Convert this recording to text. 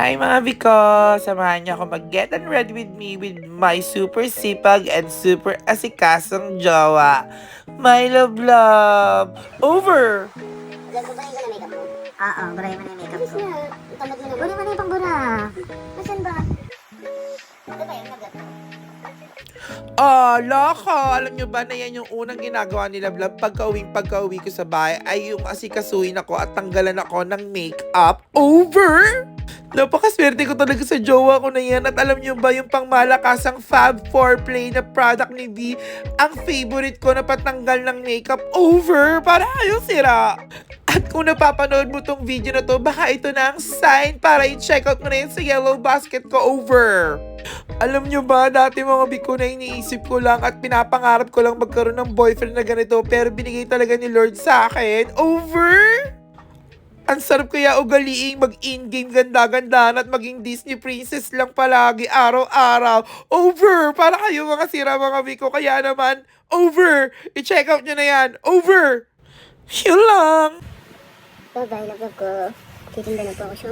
Hi mga Biko! Samahan niyo ako mag-get and ready with me with my super sipag and super asikasong jowa. My love love! Over! Gagawin ko na makeup mo. Oo, buray mo na yung makeup ko. na, ang tamad mo naman. mo na yung pangbura. Nasaan ba? Ano ba yung nag Ah, loko! Alam niyo ba na yan yung unang ginagawa ni Love Love pagka-uwing pagka-uwi ko sa bahay ay yung asikasuhin ako at tanggalan ako ng makeup. Over! Napakaswerte ko talaga sa jowa ko na yan at alam niyo ba yung pangmalakasang Fab 4 Play na product ni V ang favorite ko na patanggal ng makeup over para ayaw sira. At kung napapanood mo tong video na to, baka ito na ang sign para i-check out mo na yun sa yellow basket ko over. Alam nyo ba, dati mga biko na iniisip ko lang at pinapangarap ko lang magkaroon ng boyfriend na ganito pero binigay talaga ni Lord sa akin. Over! Ang sarap kaya ugaliing mag-in-game ganda-gandahan at maging Disney princess lang palagi araw-araw. Over! Para kayo mga sira mga biko. Kaya naman, over! I-check out nyo na yan. Over! Yun lang! Bye-bye, love ko. Titinda na po ako siya.